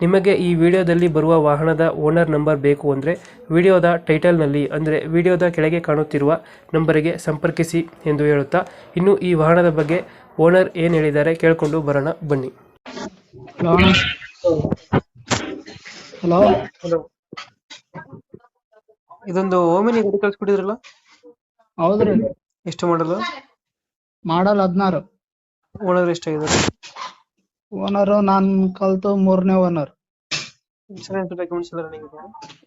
ನಿಮಗೆ ಈ ವಿಡಿಯೋದಲ್ಲಿ ಬರುವ ವಾಹನದ ಓನರ್ ನಂಬರ್ ಬೇಕು ಅಂದರೆ ವಿಡಿಯೋದ ಟೈಟಲ್ನಲ್ಲಿ ಅಂದರೆ ವಿಡಿಯೋದ ಕೆಳಗೆ ಕಾಣುತ್ತಿರುವ ನಂಬರಿಗೆ ಸಂಪರ್ಕಿಸಿ ಎಂದು ಹೇಳುತ್ತಾ ಇನ್ನು ಈ ವಾಹನದ ಬಗ್ಗೆ ಓನರ್ ಏನು ಹೇಳಿದ್ದಾರೆ ಕೇಳಿಕೊಂಡು ಬರೋಣ ಬನ್ನಿ. ಹಲೋ. ಇದೊಂದು ಓಮಿನಿ ಗಾಡಿ ಕಳ್ಸಿಬಿಟ್ಟಿದ್ರಲ್ಲ ಹೌದ್ರಿ. ಎಷ್ಟು ಮಾಡಲು? ಮಾಡಲ್ ಹದಿನಾರು. ಓನರ್ ಎಷ್ಟಾಗಿದ್ದಾರೆ? ಓನರು ನಾನ್ ಕಲ್ತು ಮೂರನೇ ಓನರ್ ಇನ್ಸೂರೆನ್ಸ್ ಡಾಕ್ಯುಮೆಂಟ್ಸ್ ಎಲ್ಲ ರನ್ನಿಂಗ್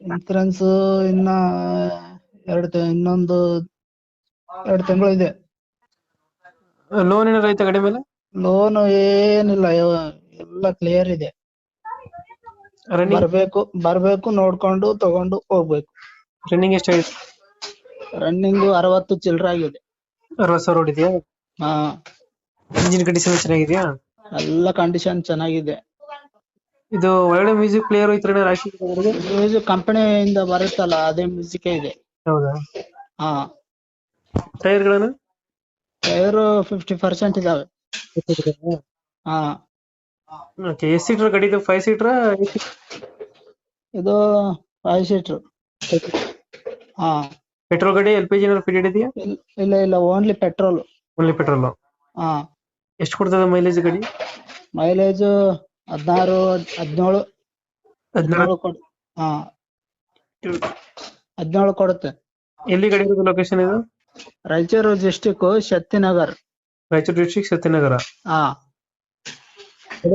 ಇನ್ಸೂರೆನ್ಸ್ ಇನ್ನ ಎರಡು ಇನ್ನೊಂದು ಎರಡು ತಿಂಗಳು ಇದೆ. ಲೋನ್ ಏನಾರ ಐತೆ ಗಾಡಿ ಮೇಲೆ? ಲೋನ್ ಏನಿಲ್ಲ ಎಲ್ಲ ಕ್ಲಿಯರ್ ಇದೆ. ರನ್ನಿಂಗ್ ಬರ್ಬೇಕು ಬರ್ಬೇಕು ನೋಡ್ಕೊಂಡು ತಗೊಂಡು ಹೋಗ್ಬೇಕು. ರನ್ನಿಂಗ್ ಎಷ್ಟಾಗಿದೆ ರನ್ನಿಂಗ್ ಅರವತ್ತು ಚಿಲ್ಲರೆ ಆಗಿದೆ. ಅರವತ್ತು ಸಾವಿರ ಹೊಡಿದೆಯಾ ಹಾ. ಇಂಜಿನ್ ಕಂಡೀಷನ್ ಚೆನ್ನಾಗಿದೆಯಾ? ಎಲ್ಲ ಕಂಡೀಷನ್ ಚೆನ್ನಾಗಿದೆ. ಇದು ಒಳ್ಳೆ ಮ್ಯೂಸಿಕ್ ಪ್ಲೇಯರ್ ಈ ರಾಶಿ ಹಾಕಿ ಮ್ಯೂಸಿಕ್ ಕಂಪನಿಯಿಂದ ಬರುತ್ತಲ್ಲ ಅದೇ ಮ್ಯೂಸಿಕ್ ಇದೆ. ಹೌದಾ? ಹಾ. ಟೈರ್ಗಳನ್ನ ಟೈರ್ ಫಿಫ್ಟಿ ಪರ್ಸೆಂಟ್ ಇದಾವೆ. ಹಾ. ಓಕೆ ಎಷ್ಟು ಸೀಟರ್ ಗಾಡಿ ಇದು? ಫೈವ್ ಸೀಟರ್ ಇದು ಫೈವ್ ಸೀಟ್ರ್ ಹಾ. ಪೆಟ್ರೋಲ್ ಗಾಡಿ ಎಲ್ ಪಿ ಜಿ ಫಿಟೆಡ್ ಇದೆಯಾ? ಇಲ್ಲ ಇಲ್ಲ ಓನ್ಲಿ ಪೆಟ್ರೋಲ್ ಓನ್ಲಿ ಪೆಟ್ರೋಲ್ ಹಾ. ಎಷ್ಟು ಕೊಡ್ತದ ಮೈಲೇಜ್ ಗಾಡಿ? ಮೈಲೇಜ್ ಹದಿನಾರು ಹದಿನೇಳು. ಹದಿನೇಳು ಕೊಡ್ ಹಾ. ಹದಿನೇಳು ಕೊಡುತ್ತೆ. ಎಲ್ಲಿ ಗಾಡಿ ಇರೋದು ಲೊಕೇಶನ್ ಇದು? ರಾಯಚೂರು ಡಿಸ್ಟಿಕ್ ಶಕ್ತಿನಗರ್. ರಾಯಚೂರು ಡಿಸ್ಟ್ರಿಕ್ಟ್ ಶಕ್ತಿನಗರ? ಹಾ.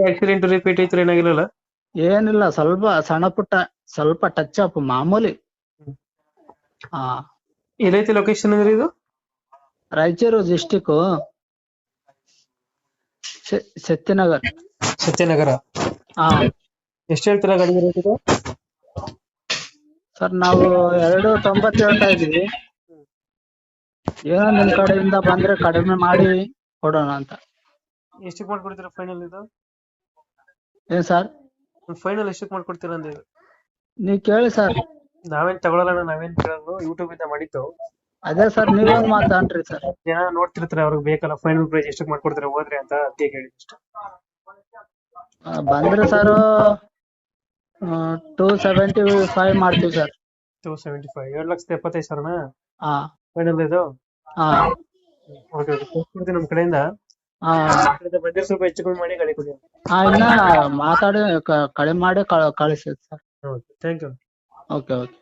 ಆಕ್ಸಿಡೆಂಟ್ ರಿಪೀಟ್ ಐತ್ರಿ ಏನಾಗಿರಲ್ಲ ಏನಿಲ್ಲ ಸ್ವಲ್ಪ ಸಣ್ಣ ಪುಟ್ಟ ಸ್ವಲ್ಪ ಟಚ್ ಅಪ್ ಮಾಮೂಲಿ. ಹಾ. ಎಲ್ಲೈತಿ ಲೊಕೇಶನ್ ಅಂದ್ರೆ ಇದು? ರಾಯಚೂರು ಡಿಸ್ಟಿಕ್ ಶಕ್ತಿನಗರ್ ಸತ್ಯನಗರ. ಹಾ. ಎಷ್ಟು ಹೇಳ್ತೀರಾ ಗಾಡಿ ರೇಟ್ ಇದು ಸರ್ ನಾವು ಎರಡು ತೊಂಬತ್ತು ಹೇಳ್ತಾ ಇದೀವಿ ಏನೋ ನಿಮ್ ಕಡೆಯಿಂದ ಬಂದ್ರೆ ಕಡಿಮೆ ಮಾಡಿ ಕೊಡೋಣ ಅಂತ. ಎಷ್ಟಕ್ಕೆ ಮಾಡ್ಕೊಡ್ತೀರಾ ಫೈನಲ್ ಇದು? ಏನ್ ಸರ್? ಫೈನಲ್ ಎಷ್ಟಕ್ಕೆ ಮಾಡ್ಕೊಡ್ತೀರಾ ನೀವು ನೀವ್ ಕೇಳಿ ಸರ್. ನಾವೇನ್ ತಗೊಳಲ್ಲ ನಾವೇನ್ ಕೇಳೋದು? ಯೂಟ್ಯೂಬ್ ಇಂದ ಮಾಡಿದ್ದು. ಅದೇ ಸರ್ ನೀವೊಂದ್ ಮಾತಾಡ್ರಿ ಸರ್. ಜನ ನೋಡ್ತಿರ್ತಾರೆ ಅವ್ರಿಗೆ ಬೇಕಲ್ಲ ಫೈನಲ್ ಪ್ರೈಸ್ ಎಷ್ಟಕ್ಕೆ ಮಾಡ್ಕೊಡ್ತಾರೆ ಹೋದ್ರೆ ಅಂತ ಅದಕ್ಕೆ ಕೇಳಿದ್ ಅಷ್ಟೇ. ಬಂದ್ರೆ ಸರ್ ಟೂ ಸೆವೆಂಟಿ ಫೈವ್ ಮಾಡ್ತೀವಿ ಸರ್. ಟೂ ಸೆವೆಂಟಿ ಫೈವ್ ಏಳು ಲಕ್ಷದ ಎಪ್ಪತ್ತೈದು ಸಾವಿರನಾ? ಹಾ ಫೈನಲ್ ಇದು? ಹಾ ಓಕೆ ಓಕೆ ನಮ್ಮ ಕಡೆಯಿಂದ. ಹಾ ಬಂದ್ರೆ ಸ್ವಲ್ಪ ಹೆಚ್ಚು ಕಮ್ಮಿ ಮಾಡಿ ಗಾಡಿ ಕೊಡಿ ಹಾ ಇನ್ನ ಮಾತಾಡಿ ಕ- ಕಡಿಮೆ ಮಾಡಿ ಕಳಿಸಿ sir. Okay thank you okay okay